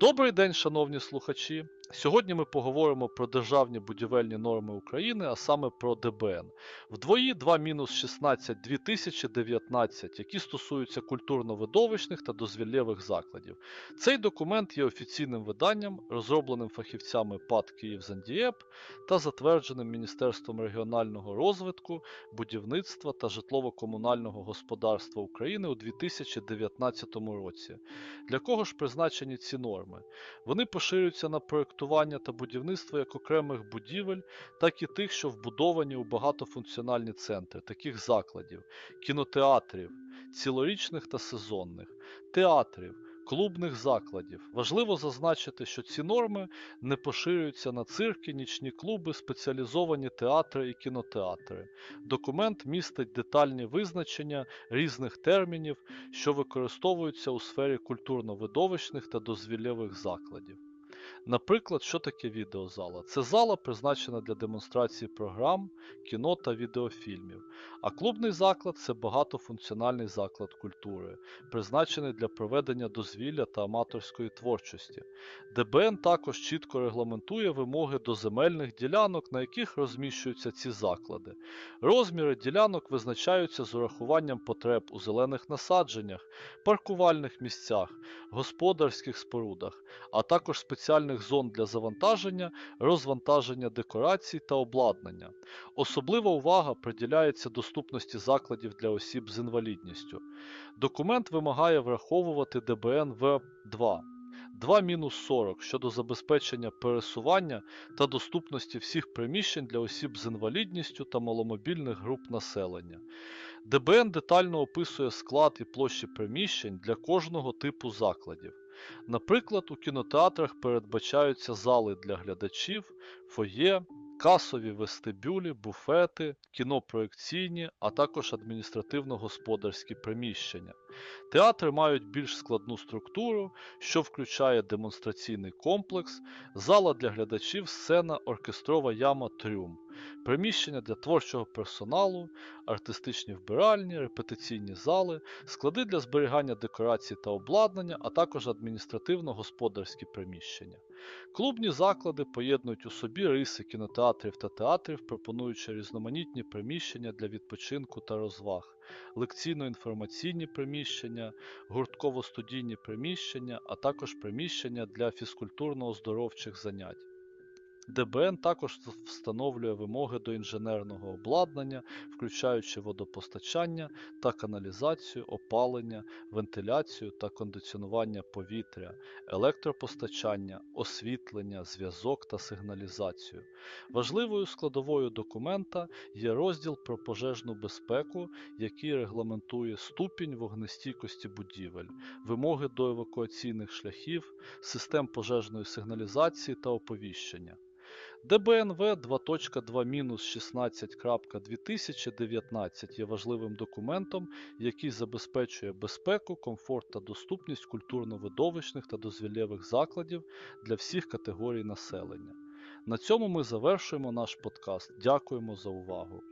Добрий день, шановні слухачі! Сьогодні ми поговоримо про державні будівельні норми України, а саме про ДБН. Вдвої 2-16 2019, які стосуються культурно-видовищних та дозвіллєвих закладів. Цей документ є офіційним виданням, розробленим фахівцями ПАД «Київзандієп» та затвердженим Міністерством регіонального розвитку, будівництва та житлово-комунального господарства України у 2019 році. Для кого ж призначені ці норми? Вони поширюються на проєктування та будівництво як окремих будівель, так і тих, що вбудовані у багатофункціональні центри, таких закладів, кінотеатрів, цілорічних та сезонних, театрів, клубних закладів. Важливо зазначити, що ці норми не поширюються на цирки, нічні клуби, спеціалізовані театри і кінотеатри. Документ містить детальні визначення різних термінів, що використовуються у сфері культурно-видовищних та дозвіллєвих закладів. Наприклад, що таке відеозала? Це зала призначена для демонстрації програм, кіно та відеофільмів. А клубний заклад це багатофункціональний заклад культури, призначений для проведення дозвілля та аматорської творчості. ДБН також чітко регламентує вимоги до земельних ділянок, на яких розміщуються ці заклади. Розміри ділянок визначаються з урахуванням потреб у зелених насадженнях, паркувальних місцях, господарських спорудах, а також спеціальних зон для завантаження, розвантаження декорацій та обладнання. Особлива увага приділяється доступності закладів для осіб з інвалідністю. Документ вимагає враховувати ДБН В2. 2-40 щодо забезпечення пересування та доступності всіх приміщень для осіб з інвалідністю та маломобільних груп населення. ДБН детально описує склад і площі приміщень для кожного типу закладів. Наприклад, у кінотеатрах передбачаються зали для глядачів, фоє, касові вестибюлі, буфети, кінопроекційні, а також адміністративно-господарські приміщення. Театри мають більш складну структуру, що включає демонстраційний комплекс, зала для глядачів, сцена, оркестрова яма трюм, приміщення для творчого персоналу, артистичні вбиральні, репетиційні зали, склади для зберігання декорацій та обладнання, а також адміністративно-господарські приміщення. Клубні заклади поєднують у собі риси кінотеатрів та театрів, пропонуючи різноманітні приміщення для відпочинку та розваг, лекційно-інформаційні приміщення, гуртково-студійні приміщення, а також приміщення для фізкультурно-оздоровчих занять. ДБН також встановлює вимоги до інженерного обладнання, включаючи водопостачання та каналізацію, опалення, вентиляцію та кондиціонування повітря, електропостачання, освітлення, зв'язок та сигналізацію. Важливою складовою документа є розділ про пожежну безпеку, який регламентує ступінь вогнестійкості будівель, вимоги до евакуаційних шляхів, систем пожежної сигналізації та оповіщення. ДБНВ 2.2-16.2019 є важливим документом, який забезпечує безпеку, комфорт та доступність культурно-видовищних та дозвіллєвих закладів для всіх категорій населення. На цьому ми завершуємо наш подкаст. Дякуємо за увагу!